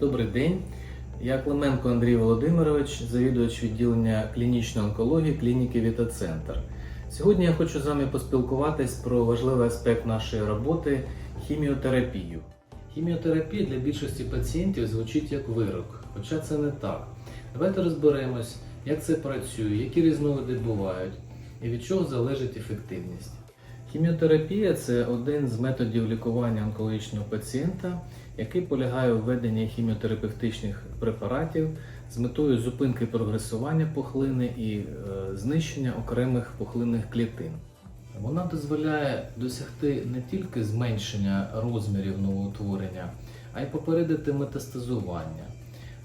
Добрий день. Я Клименко Андрій Володимирович, завідувач відділення клінічної онкології клініки Вітацентр. Сьогодні я хочу з вами поспілкуватись про важливий аспект нашої роботи хіміотерапію. Хіміотерапія для більшості пацієнтів звучить як вирок, хоча це не так. Давайте розберемось, як це працює, які різновиди бувають і від чого залежить ефективність. Хіміотерапія це один з методів лікування онкологічного пацієнта, який полягає у введенні хіміотерапевтичних препаратів з метою зупинки прогресування пухлини і е, знищення окремих пухлинних клітин. Вона дозволяє досягти не тільки зменшення розмірів новоутворення, а й попередити метастазування,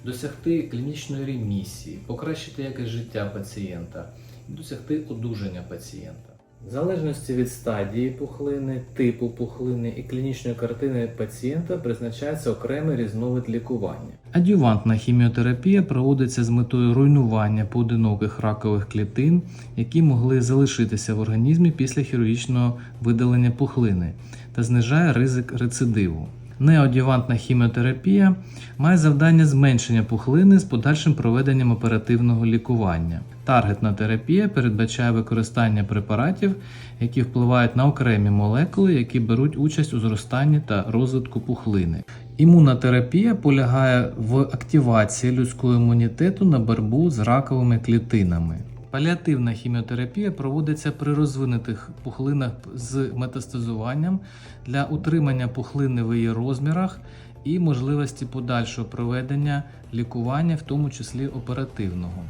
досягти клінічної ремісії, покращити якість життя пацієнта досягти одужання пацієнта. В залежності від стадії пухлини, типу пухлини і клінічної картини пацієнта призначається окремий різновид лікування. Адювантна хіміотерапія проводиться з метою руйнування поодиноких ракових клітин, які могли залишитися в організмі після хірургічного видалення пухлини та знижає ризик рецидиву. Неодювантна хіміотерапія має завдання зменшення пухлини з подальшим проведенням оперативного лікування. Таргетна терапія передбачає використання препаратів, які впливають на окремі молекули, які беруть участь у зростанні та розвитку пухлини. Імунна терапія полягає в активації людського імунітету на боротьбу з раковими клітинами. Паліативна хіміотерапія проводиться при розвинутих пухлинах з метастазуванням для утримання пухлини в її розмірах і можливості подальшого проведення лікування, в тому числі оперативного.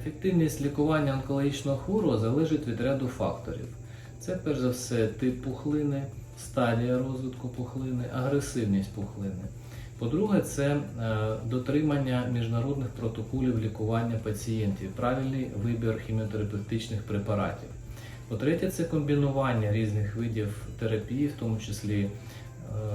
Ефективність лікування онкологічного хворого залежить від ряду факторів. Це перш за все тип пухлини, стадія розвитку пухлини, агресивність пухлини. По-друге, це е, дотримання міжнародних протоколів лікування пацієнтів, правильний вибір хіміотерапевтичних препаратів. По-третє, це комбінування різних видів терапії, в тому числі е,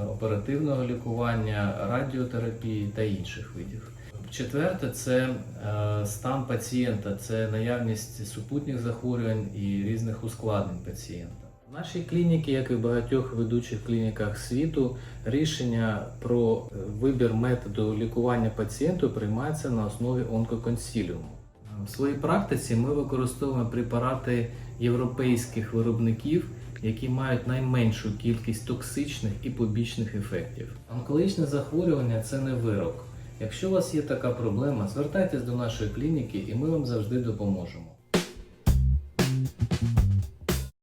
оперативного лікування, радіотерапії та інших видів. Четверте, це е, стан пацієнта, це наявність супутніх захворювань і різних ускладнень пацієнта. В нашій клініці, як і в багатьох ведучих клініках світу, рішення про е, вибір методу лікування пацієнту приймається на основі онкоконсіліуму. В своїй практиці ми використовуємо препарати європейських виробників, які мають найменшу кількість токсичних і побічних ефектів. Онкологічне захворювання це не вирок. Якщо у вас є така проблема, звертайтесь до нашої клініки і ми вам завжди допоможемо.